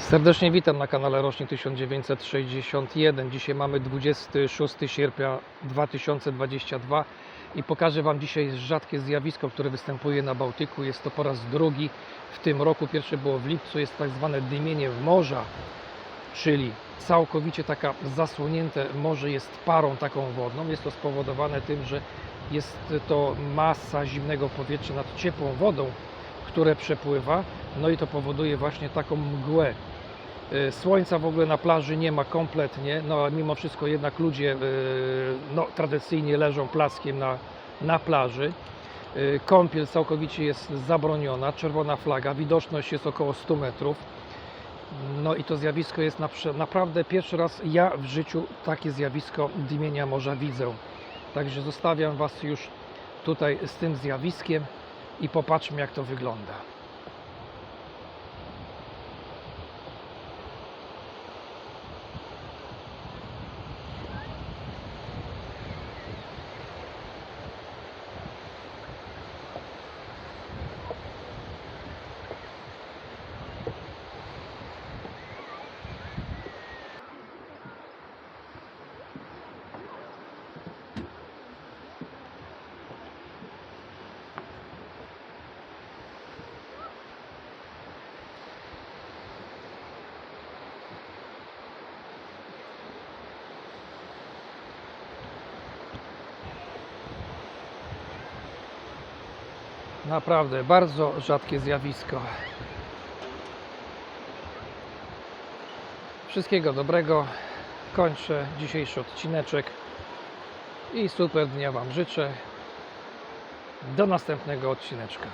Serdecznie witam na kanale Rocznik 1961. Dzisiaj mamy 26 sierpnia 2022 i pokażę Wam dzisiaj rzadkie zjawisko, które występuje na Bałtyku. Jest to po raz drugi w tym roku. Pierwsze było w lipcu. Jest tak zwane dymienie morza, czyli całkowicie taka zasłonięte morze jest parą taką wodną. Jest to spowodowane tym, że jest to masa zimnego powietrza nad ciepłą wodą, które przepływa, no i to powoduje właśnie taką mgłę. Y, Słońca w ogóle na plaży nie ma kompletnie, no mimo wszystko jednak ludzie y, no, tradycyjnie leżą plackiem na, na plaży. Y, Kąpiel całkowicie jest zabroniona, czerwona flaga, widoczność jest około 100 metrów. No i to zjawisko jest naprawdę pierwszy raz ja w życiu takie zjawisko dymienia morza widzę. Także zostawiam Was już tutaj z tym zjawiskiem i popatrzmy jak to wygląda. Naprawdę bardzo rzadkie zjawisko. Wszystkiego dobrego. Kończę dzisiejszy odcineczek i super dnia Wam życzę. Do następnego odcineczka.